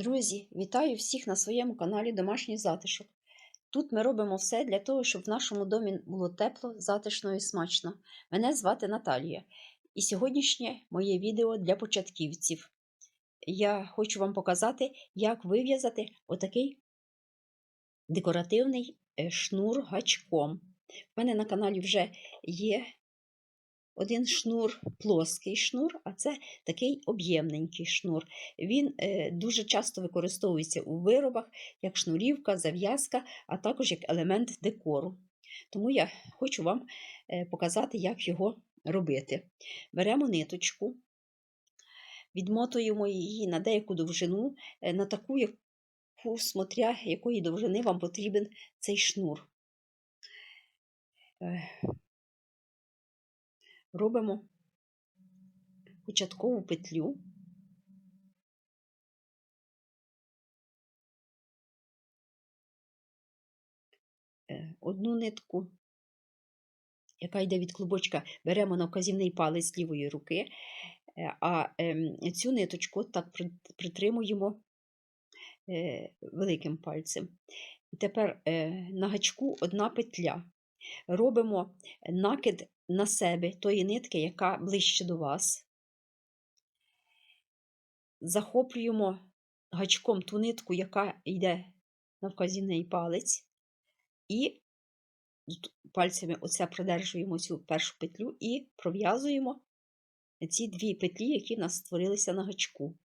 Друзі, вітаю всіх на своєму каналі Домашній затишок. Тут ми робимо все для того, щоб в нашому домі було тепло, затишно і смачно. Мене звати Наталія, і сьогоднішнє моє відео для початківців. Я хочу вам показати, як вив'язати отакий декоративний е, шнур гачком. У мене на каналі вже є один шнур, плоский шнур, а це такий об'ємненький шнур. Він е, дуже часто використовується у виробах як шнурівка, зав'язка, а також як елемент декору. Тому я хочу вам е, показати, як його робити. Беремо ниточку, відмотуємо її на деяку довжину, е, на таку, яку, смотря якої довжини вам потрібен цей шнур. Робимо початкову петлю. Е, Одну нитку, яка йде від клубочка, беремо на вказівний палець лівої руки, е, а ем, цю ниточку так притримуємо е, великим пальцем. Тепер на гачку одна петля. Робимо накид на себе тої нитки, яка ближче до вас. Захоплюємо гачком ту нитку, яка йде на вказівний палець, і пальцями оце продержуємо цю першу петлю і пров'язуємо ці дві петлі, які в нас створилися на гачку.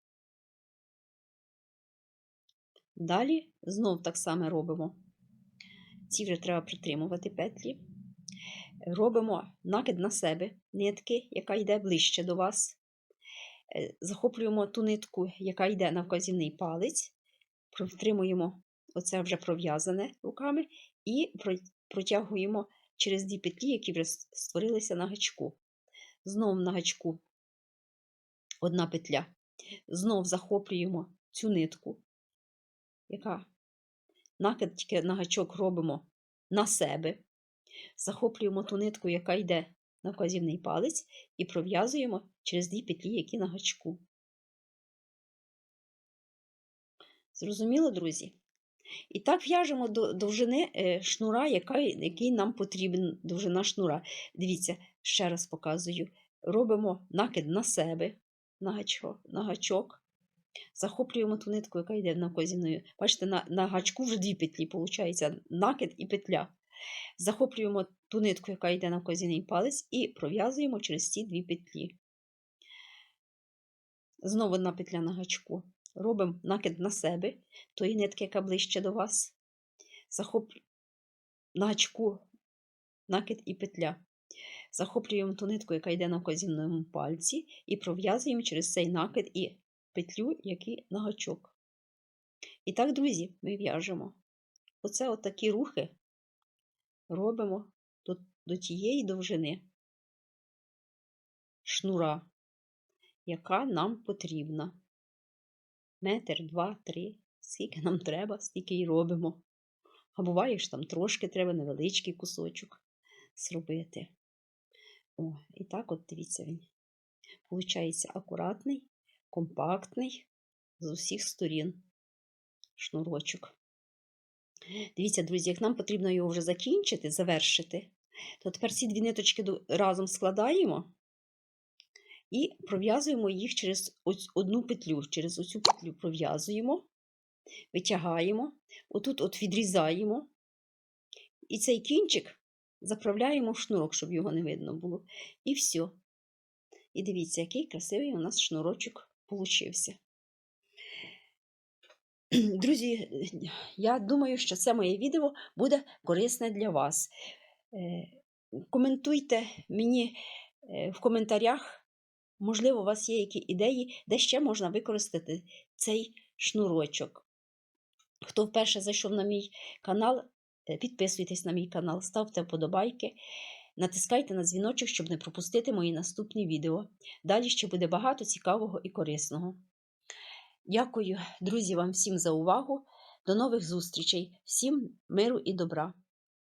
Далі знов так само робимо. Ці вже треба притримувати петлі робимо накид на себе нитки, яка йде ближче до вас. Е, захоплюємо ту нитку, яка йде на вказівний палець, протримуємо оце вже пров'язане руками, і протягуємо через дві петлі, які вже створилися на гачку. Знову на гачку одна петля. Знов захоплюємо цю нитку, яка накид тільки на гачок робимо на себе. Захоплюємо ту нитку, яка йде на вказівний палець, і пров'язуємо через дві петлі, які на гачку. Зрозуміло, друзі? І так в'яжемо до довжини е, шнура, яка, який нам потрібен довжина шнура. Дивіться, ще раз показую. Робимо накид на себе, на гачок, на гачок. Захоплюємо ту нитку, яка йде на вказівною. Бачите, на на гачку вже дві петлі, виходить, накид і петля. Захоплюємо ту нитку, яка йде на вказівний палець, і пров'язуємо через ці дві петлі. Знову одна петля на гачку. Робимо накид на себе, тої нитки, яка ближче до вас. Захоплюємо на гачку накид і петля. Захоплюємо ту нитку, яка йде на вказівному пальці, і пров'язуємо через цей накид і петлю, який на гачок. І так, друзі, ми в'яжемо. Оце от такі рухи робимо до, до тієї довжини шнура, яка нам потрібна. Метр, два, три. Скільки нам треба, стільки й робимо. А буває, що там трошки треба невеличкий кусочок зробити. О, і так от дивіться він. Получається акуратний, компактний з усіх сторін шнурочок. Дивіться, друзі, як нам потрібно його вже закінчити, завершити, то тепер ці дві ниточки разом складаємо і пров'язуємо їх через одну петлю. Через оцю петлю пров'язуємо, витягаємо, отут от відрізаємо. І цей кінчик заправляємо в шнурок, щоб його не видно було. І все. І дивіться, який красивий у нас шнурочок получився. Друзі, я думаю, що це моє відео буде корисне для вас. Е, коментуйте мені е, в коментарях, можливо, у вас є які ідеї, де ще можна використати цей шнурочок. Хто вперше зайшов на мій канал, е, підписуйтесь на мій канал, ставте вподобайки. Натискайте на дзвіночок, щоб не пропустити мої наступні відео. Далі ще буде багато цікавого і корисного. Дякую, друзі, вам всім за увагу. До нових зустрічей, всім миру і добра!